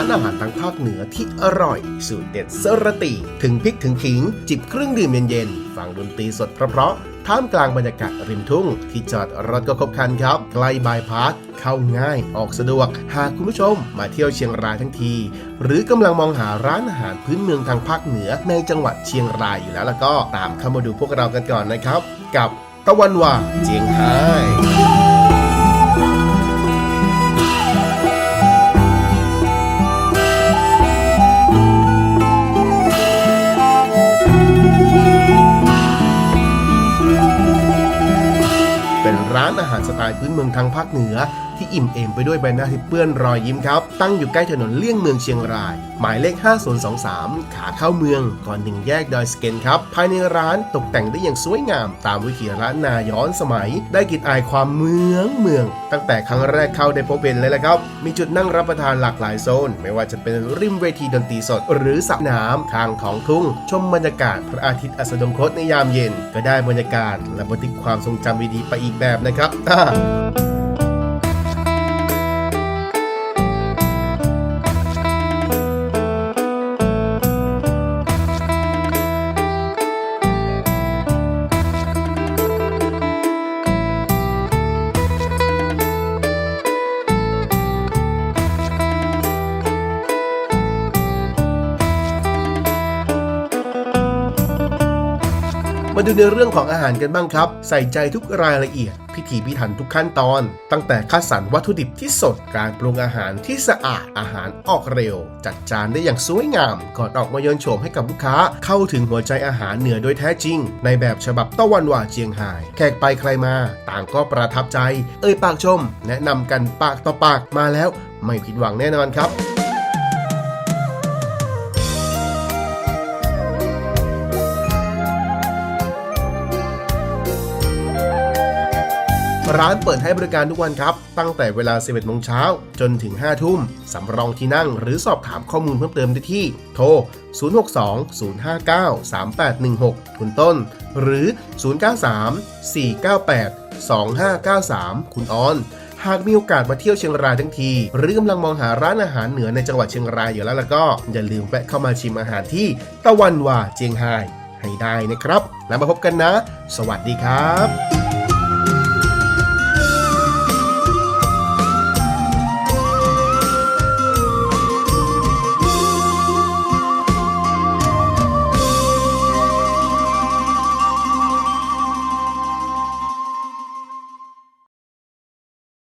านอาหารทางภาคเหนือที่อร่อย สูตรเด็ดเสรติถึงพริกถึงขิง จิบเครื่องดื่มเย็นๆฟังดนตรีสดเพราะๆท่ามกลางบรรยากาศริมทุ่ง ที่จอดรถก็ครบคันครับ ใกล้บายพาสเข้าง่ายออกสะดวก หากคุณผู้ชมมาเที่ยวเชียงรายทั้งที หรือกำลังมองหาร้านอาหารพื้นเมืองทางภาคเหนือในจังหวัดเชียงรายอยู่แล้วแล้วก็ตามเข้ามาดูพวกเรากันก่อนนะครับ กับตะวันว่าเจียงไฮ้ ร้านอาหารสไตล์พื้นเมืองทางภาคเหนือ ที่อิ่มเอมไปด้วยใบหน้าที่เปื้อนรอยยิ้มครับ ตั้งอยู่ใกล้ถนนเลี่ยงเมืองเชียงราย หมายเลข 5023 ขาเข้าเมืองก่อนถึงแยกดอยสเกนครับ ภายในร้านตกแต่งได้อย่างสวยงาม ตามวิถีร้านนาย้อนสมัย ได้กลิ่นอายความเมืองเมือง ตั้งแต่ครั้งแรกเข้าได้พบเห็นเลยแหละครับ มีจุดนั่งรับประทานหลากหลายโซน ไม่ว่าจะเป็นริมเวทีดนตรีสด หรือสระน้ำข้างท้องทุ่ง ชมบรรยากาศพระอาทิตย์อัสดงคตในยามเย็น ก็ได้บรรยากาศและบันทึกความทรงจำดีๆไปอีกแบบนะครับ มาดูในเรื่องของอาหารกันบ้างครับ ใส่ใจทุกรายละเอียด พิถีพิถันทุกขั้นตอน ตั้งแต่คัดสรรวัตถุดิบที่สดการปรุงอาหารที่สะอาดอาหารออกเร็ว จัดจานได้อย่างสวยงาม ก่อนออกมาเยินโฉมให้กับลูกค้า เข้าถึงหัวใจอาหารเหนือโดยแท้จริง ในแบบฉบับตะวันหว่าเจียงไฮ้แขกไปใครมา ต่างก็ประทับใจ เอ่ยปากชม แนะนำกันปากต่อปากมาแล้ว ไม่ผิดหวังแน่นอนครับ ร้านเปิดให้บริการทุกวันครับ ตั้งแต่เวลา 11โมงเช้าจนถึง 5 ทุ่ม สำรองที่นั่งหรือสอบถามข้อมูลเพิ่มเติมได้ที่ โทร 062 059 3816 คุณต้น หรือ 093 498 2593 คุณออนหากมีโอกาสมาเที่ยวเชียงรายทั้งที หรือกำลังมองหาร้านอาหารเหนือในจังหวัดเชียงรายอยู่แล้วแล้วก็ อย่าลืมแวะเข้ามาชิมอาหารที่ตะวันว่าเจียงไฮ้ให้ได้นะครับ แล้วมาพบกันนะ สวัสดีครับ